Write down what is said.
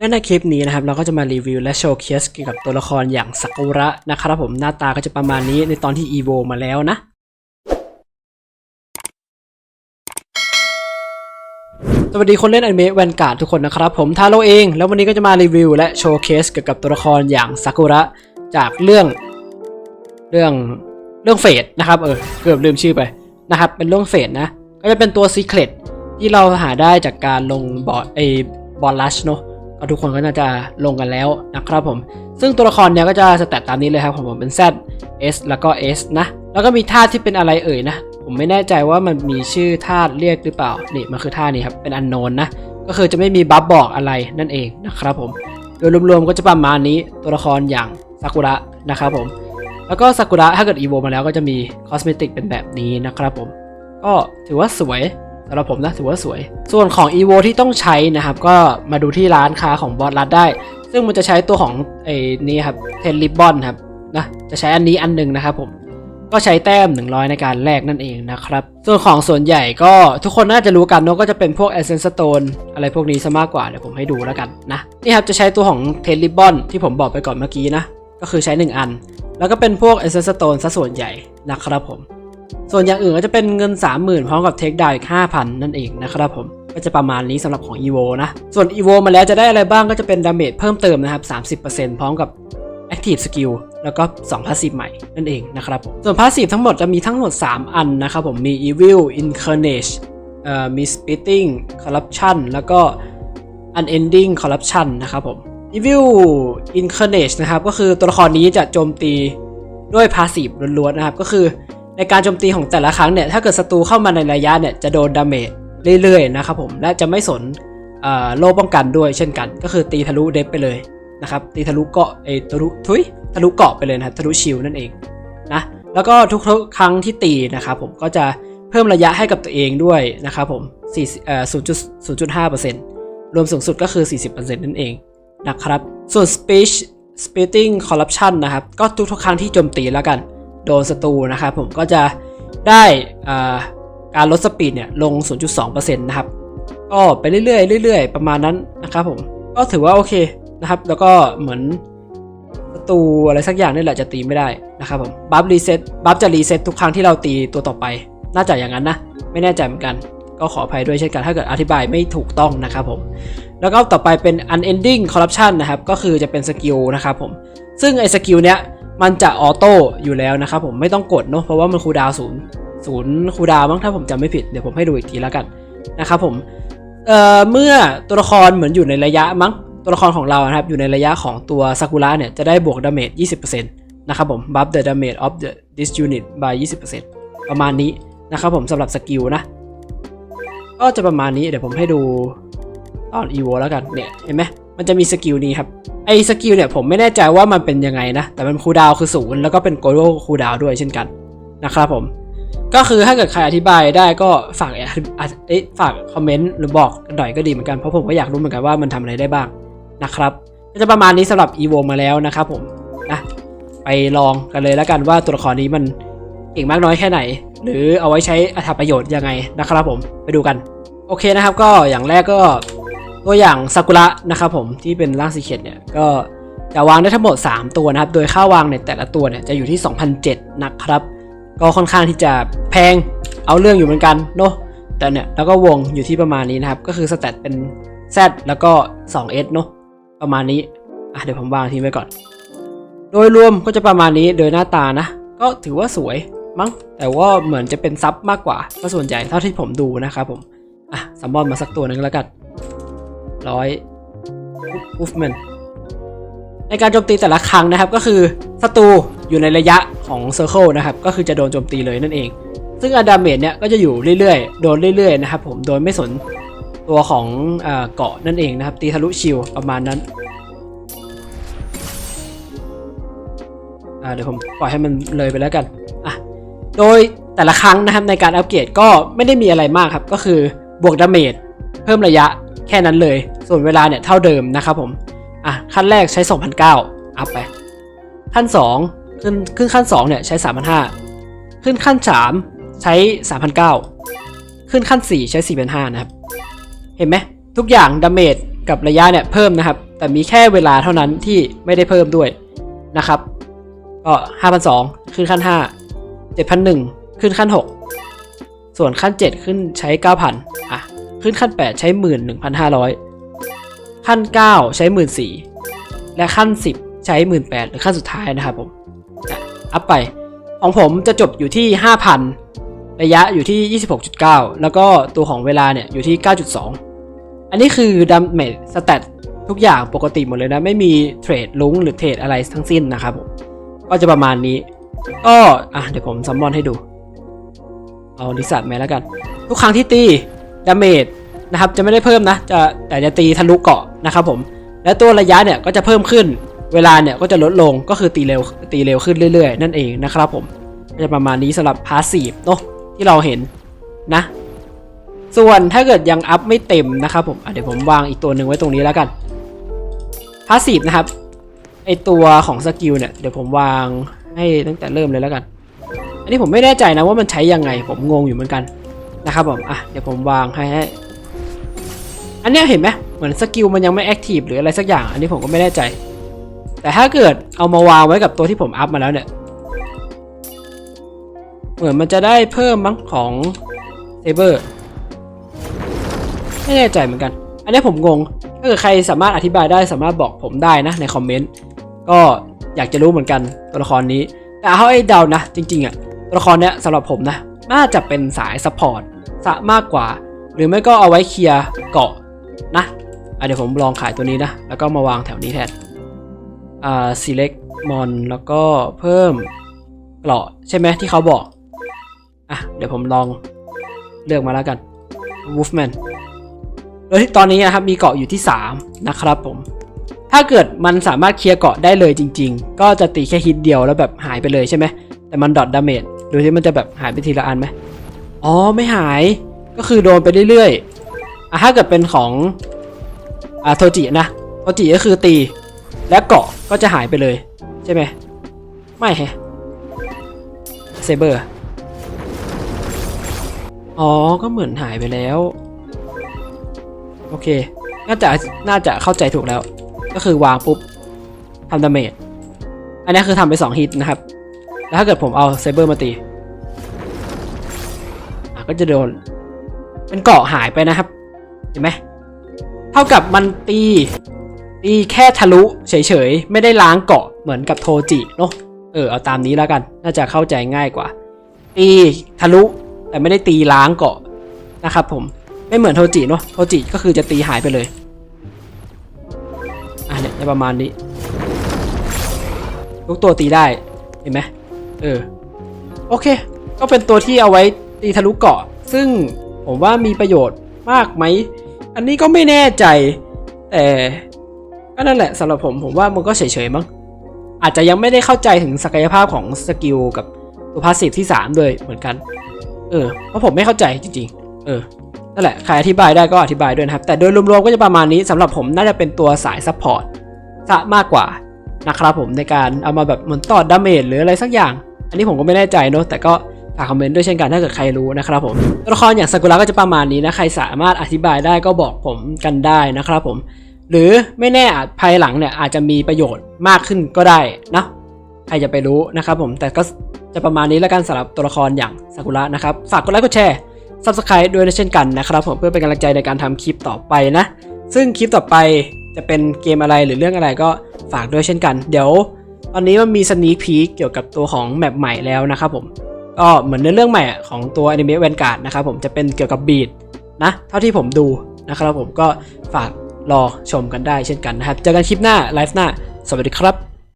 และในคลิปนี้นะครับเราก็จะมารีวิวและโชว์เคสเกี่ยวกับตัวละครอย่างซากุระนะครับผมหน้าตาก็จะประมาณนี้ในตอนที่ EVO มาแล้วนะ สวัสดีคนเล่นอนิเมะแวนการ์ดทุกคนนะครับผมทาโรเอง แล้ววันนี้ก็จะมารีวิวและโชว์เคสเกี่ยวกับตัวละครอย่างซากุระจากเรื่องเรื่องเรื่องเฟดนะครับเออเกือบลืมชื่อไปนะครับเป็นเรื่องเฟดนะ ก็จะเป็นตัวซีเครตที่เราหาได้จากการลงบอร์ดไอบอลลัชเนาะ ทุกคนก็น่าจะลงกันแล้วนะครับผม ซึ่งตัวละครเนี้ยก็จะสแตตตามนี้เลยครับของผมเป็น Z S แล้วก็ S นะ แล้วก็มีธาตุที่เป็นอะไรเอ่ยนะ ผมไม่แน่ใจว่ามันมีชื่อธาตุเรียกหรือเปล่า นี่มันคือธาตุนี้ครับ เป็นอันโนนนะ ก็คือจะไม่มีบัฟบอกอะไรนั่นเองนะครับผม โดยรวมๆก็จะประมาณนี้ตัวละครอย่างซากุระนะครับผม แล้วก็ซากุระถ้าเกิดอีโวมาแล้วก็จะมีคอสเมติกเป็นแบบนี้นะครับผม ก็ถือว่าสวย สำหรับผมนะถือว่าสวย ส่วนของ EVO ที่ต้องใช้นะครับ ก็มาดูที่ร้านค้าของบอสรัดได้ ซึ่งมันจะใช้ตัวของไอ้นี่ครับเทนริบบอนครับนะจะใช้อันนี้อันหนึ่งนะครับผมก็ใช้แต้ม 100 ในการแลกนั่นเองนะครับ ส่วนของส่วนใหญ่ก็ทุกคนน่าจะรู้กันเนอะก็จะเป็นพวก Essence Stone อะไรพวกนี้ซะมากกว่า เดี๋ยวผมให้ดูแล้วกันนะ นี่ครับจะใช้ตัวของเทนริบบอนที่ผมบอกไปก่อนเมื่อกี้นะ ก็คือใช้ 1 อัน แล้วก็เป็นพวก Essence Stone ซะส่วนใหญ่นะครับผม ส่วนอย่างอื่นก็จะเป็นเงิน 30,000 พร้อมกับเทคดาวอีก 5,000 นั่นเองนะครับผมก็จะประมาณนี้สำหรับของ EVO นะ ส่วน EVO มาแล้วจะได้อะไรบ้างก็จะเป็นดาเมจเพิ่มเติมนะครับ 30%พร้อมกับ Active Skill แล้วก็2 Passive ใหม่นั่นเองนะครับผมส่วน Passive ทั้งหมดจะมีทั้งหมด 3 อันนะครับผมมี Evil Incarnate เอ่อมี Spitting Corruption แล้วก็ Unending Corruption นะครับผม Evil Incarnate นะครับก็คือตัวละครนี้จะโจมตีด้วย Passive ล้วนๆนะครับก็คือ ในการโจมตีของแต่ละครั้งเนี่ยถ้าเกิดศัตรูเข้ามาในระยะเนี่ยจะโดนดาเมจเรื่อยๆนะครับผมและจะไม่สนโล่ป้องกันด้วยเช่นกัน ก็คือตีทะลุเดฟไปเลยนะครับตีทะลุเกาะเอทะลุทุยทะลุเกาะไปเลยนะครับทะลุชิลนั่นเองนะแล้วก็ทุกๆครั้งที่ตีนะครับผมก็จะเพิ่มระยะให้กับตัวเองด้วยนะครับผม4เอ่อ0.5%รวมสูงสุดก็คือ 40%นั่นเองนะครับส่วน speech spitting corruption นะครับก็ทุกๆครั้งที่โจมตีแล้วกัน โดนศัตรูนะครับผมก็จะได้การลดสปีดเนี่ยลง 0.2%นะครับก็ไปเรื่อยๆเรื่อยๆ ประมาณนั้นนะครับผมก็ถือว่าโอเคนะครับ แล้วก็เหมือนศัตรูอะไรสักอย่างนี่แหละจะตีไม่ได้นะครับผมบัฟรีเซ็ตบัฟจะรีเซ็ตทุกครั้งที่เราตีตัวต่อไป น่าจะอย่างนั้นนะ ไม่แน่ใจเหมือนกัน ก็ขออภัยด้วยเช่นกันถ้าเกิดอธิบายไม่ถูกต้องนะครับผมแล้วก็ต่อไปเป็น unending corruption นะครับ ก็คือจะเป็นสกิลนะครับผมซึ่งไอ้สกิลเนี้ย มันจะออโต้อยู่แล้วนะครับผมไม่ต้องกดเนาะเพราะว่ามันคูดาวศูนย์ศูนย์คูดาวมั้งถ้าผมจำไม่ผิดเดี๋ยวผมให้ดูอีกทีแล้วกันนะครับผมเอ่อเมื่อตัวละครเหมือนอยู่ในระยะมั้งตัวละครของเรานะครับอยู่ในระยะของตัวซากุระเนี่ยจะได้บวกดาเมจ20%นะครับผม buff the damage of the this unit by 20%ประมาณนี้นะครับผมสำหรับสกิลนะก็จะประมาณนี้เดี๋ยวผมให้ดูตอน EVO แล้วกันเนี่ยเห็นไหมมันจะมีสกิลนี้ครับ อ้สกิลเนี่ยผมไม่แน่ใจว่ามันเป็นยังไงนะ แต่มันคูดาวคือศูนย์แล้วก็เป็นโกลโลคูดาวด้วยเช่นกันนะครับผม ก็คือถ้าเกิดใครอธิบายได้ก็ฝากเอ๊ะฝากคอมเมนต์หรือบอกกันหน่อยก็ดีเหมือนกันเพราะผมก็อยากรู้เหมือนกันว่ามันทำอะไรได้บ้างนะครับก็จะประมาณนี้สำหรับ EVO มาแล้วนะครับผมนะไปลองกันเลยแล้วกันว่าตัวละครนี้มันเก่งมากน้อยแค่ไหน หรือเอาไว้ใช้อัตประโยชน์ยังไงนะครับผมไปดูกัน โอเคนะครับก็อย่างแรกก็ ตัวอย่างซากุระนะครับผมที่เป็นร่างสีเขียเนี่ยก็จะวางได้ทั้งหมด 3 ตัวนะครับ โดยค่าวางในแต่ละตัวเนี่ยจะอยู่ที่ 2,007นะครับ ก็ค่อนข้างที่จะแพงเอาเรื่องอยู่เหมือนกันเนาะแต่เนี่ยแล้วก็วงอยู่ที่ประมาณนี้นะครับ ก็คือสแตทเป็น Z แล้วก็ 2S เนาะประมาณนี้อะเดี๋ยวผมวางทิ้งไว้ก่อน โดยรวมก็จะประมาณนี้โดยหน้าตานะ ก็ถือว่าสวยมั้งแต่ว่าเหมือนจะเป็นซับมากกว่าก็ส่วนใหญ่เท่าที่ผมดูนะครับผมอะซัมบอนมาสักตัวหนึงแล้วกัน ร้อยมูฟเมนในการโจมตีแต่ละครั้งนะครับ ก็คือศัตรูอยู่ในระยะของเซอร์เคิลนะครับ ก็คือจะโดนโจมตีเลยนั่นเอง ซึ่งอะดาเมจเนี่ยก็จะอยู่เรื่อยๆ โดนเรื่อยๆนะครับผม โดยไม่สนตัวของเกาะนั่นเองนะครับ ตีทะลุชิลประมาณนั้นเดี๋ยวผมปล่อยให้มันเลยไปแล้วกันอะโดยแต่ละครั้งนะครับในการอัปเกรดก็ไม่ได้มีอะไรมากครับ ก็คือบวกดาเมจเพิ่มระยะ แค่นั้นเลย ส่วนเวลาเนี่ยเท่าเดิมนะครับผม อะขั้นแรกใช้ 2,009อัพไป ขั้น 2 ขึ้นขึ้นขั้น 2 เนี่ยใช้ 3,500 ขึ้นขั้น 3 ใช้3,900ขึ้นขั้น 4 ใช้ 4,500 นะครับ เห็นไหมทุกอย่างดาเมจกับระยะเนี่ยเพิ่มนะครับ แต่มีแค่เวลาเท่านั้นที่ไม่ได้เพิ่มด้วยนะครับ ก็5,002ขึ้นขั้น 5 7,001ขึ้นขั้น 6 ส่วนขั้น 7 ขึ้นใช้ 9,000 อะ ขึ้นขั้น 8 ใช้ 11,500 ขั้น 9 ใช้ 14,000 และขั้น 10 ใช้ 18,000หรือขั้นสุดท้ายนะครับผมอัพไป ของผมจะจบอยู่ที่ 5,000 ระยะอยู่ที่ 26.9 แล้วก็ตัวของเวลาเนี่ยอยู่ที่ 9.2 อันนี้คือดัมเมจสแตททุกอย่างปกติหมดเลยนะ ไม่มีเทรดลุ้งหรือเทรดอะไรทั้งสิ้นนะครับผมก็จะประมาณนี้ ก็อะเดี๋ยวผมซัมมอนให้ดู เอาลิซัตมาแล้วกัน ทุกครั้งที่ตี ดาเมจนะครับจะไม่ได้เพิ่มนะจะแต่จะตีทะลุเกาะนะครับผม และตัวระยะเนี่ยก็จะเพิ่มขึ้น เวลาเนี่ยก็จะลดลงก็คือตีเร็วตีเร็วขึ้นเรื่อยๆ นั่นเองนะครับผมจะประมาณนี้สำหรับพาสซีฟเนาะที่เราเห็นนะ ส่วนถ้าเกิดยังอัพไม่เต็มนะครับผมเดี๋ยวผมวางอีกตัวหนึ่งไว้ตรงนี้แล้วกันพาสซีฟนะครับไอตัวของสกิลเนี่ยเดี๋ยวผมวางให้ตั้งแต่เริ่มเลยแล้วกัน อันนี้ผมไม่แน่ใจนะว่ามันใช้ยังไงผมงงอยู่เหมือนกัน นะครับผมอะเดี๋ยวผมวางให้อันนี้เห็นไหมเหมือนสกิลมันยังไม่แอคทีฟหรืออะไรสักอย่าง อันนี้ผมก็ไม่แน่ใจ แต่ถ้าเกิดเอามาวางไว้กับตัวที่ผมอัพมาแล้วเนี่ย เหมือนมันจะได้เพิ่มมั้งของเซเบอร์ไม่แน่ใจเหมือนกัน อันนี้ผมงง ถ้าเกิดใครสามารถอธิบายได้สามารถบอกผมได้นะในคอมเมนต์ ก็อยากจะรู้เหมือนกันตัวละครนี้ แต่เอาให้เดานะ จริงๆอะ ตัวละครเนี้ยสำหรับผมนะ น่าจะเป็นสายซัพพอร์ตซะมากกว่า หรือไม่ก็เอาไว้เคลียร์เกาะนะอะเดี๋ยวผมลองขายตัวนี้นะ แล้วก็มาวางแถวนี้แทนอ่า select mon แล้วก็เพิ่มเกราะใช่ไหมที่เขาบอกอะเดี๋ยวผมลองเลือกมาแล้วกัน wolfman โดยที่ตอนนี้นะครับมีเกาะอยู่ที่ 3 นะครับผม ถ้าเกิดมันสามารถเคลียร์เกาะได้เลยจริง ๆ ก็จะตีแค่ฮิตเดียวแล้วแบบหายไปเลยใช่ไหมแต่มันดอทดาเมจ ดูที่มันจะแบบหายไปทีละอันไหมอ๋อไม่หาย ก็คือโดนไปเรื่อยๆอะถ้าเกิดเป็นของอ่าโทจินะโทจิก็คือตี และเกาะก็จะหายไปเลย ใช่ไหมไม่แฮะเซเบอร์อ๋อ ก็เหมือนหายไปแล้ว โอเค น่าจะ น่าจะเข้าใจถูกแล้ว ก็คือวางปุ๊บทำดาเมจ อันนี้คือทำไป 2 ฮิตนะครับ แล้วถ้าเกิดผมเอาเซเบอร์มาตีก็จะโดนเป็นเกาะหายไปนะครับ เห็นไหมเท่ากับมันตีตีแค่ทะลุเฉยๆ ไม่ได้ล้างเกาะเหมือนกับโทจิเนาะเออเอาตามนี้แล้วกัน น่าจะเข้าใจง่ายกว่า ตีทะลุแต่ไม่ได้ตีล้างเกาะนะครับผมไม่เหมือนโทจิเนาะโทจิก็คือจะตีหายไปเลยอะเนี่ยจะประมาณนี้ ทุกตัวตีได้เห็นไหม เออ โอเค ก็เป็นตัวที่เอาไว้ตีทะลุเกาะ ซึ่งผมว่ามีประโยชน์มากไหม อันนี้ก็ไม่แน่ใจ แต่ก็นั่นแหละสำหรับผมผมว่ามันก็เฉยๆมั้งอาจจะยังไม่ได้เข้าใจถึงศักยภาพของสกิลกับตัวพาสซีฟที่ 3 ด้วยเหมือนกัน เออ เพราะผมไม่เข้าใจจริงๆ เออ นั่นแหละ ใครอธิบายได้ก็อธิบายด้วยนะครับ แต่โดยรวมๆก็จะประมาณนี้สำหรับผมน่าจะเป็นตัวสายซัพพอร์ตซะมากกว่านะครับผมในการเอามาแบบเหมือนต่อดาเมจหรืออะไรสักอย่าง อันนี้ผมก็ไม่แน่ใจเนอะแต่ก็ฝากคอมเมนต์ด้วยเช่นกันถ้าเกิดใครรู้นะครับผมตัวละครอย่างซากุระก็จะประมาณนี้นะใครสามารถอธิบายได้ก็บอกผมกันได้นะครับผมหรือไม่แน่อาจภายหลังเนี่ยอาจจะมีประโยชน์มากขึ้นก็ได้นะใครจะไปรู้นะครับผมแต่ก็จะประมาณนี้แล้วกันสำหรับตัวละครอย่างซากุระนะครับฝากกดไลค์กดแชร์ Subscribe ด้วยเช่นกันนะครับผมเพื่อเป็นกำลังใจในการทำคลิปต่อไปนะ ซึ่งคลิปต่อไปจะเป็นเกมอะไรหรือเรื่องอะไรก็ฝากด้วยเช่นกัน เดี๋ยว ตอนนี้มันมีสนีพี k เกี่ยวกับตัวของแมปใหม่แล้วนะครับผมก็เหมือนในเรื่องใหม่ของตัวอนิเมะแวนการ์ดนะครับผมจะเป็นเกี่ยวกับบีดนะเท่าที่ผมดูนะครับผมก็ฝากรอชมกันได้เช่นกันนะครับ เจอกันคลิปหน้าไลฟ์หน้า สวัสดีครับ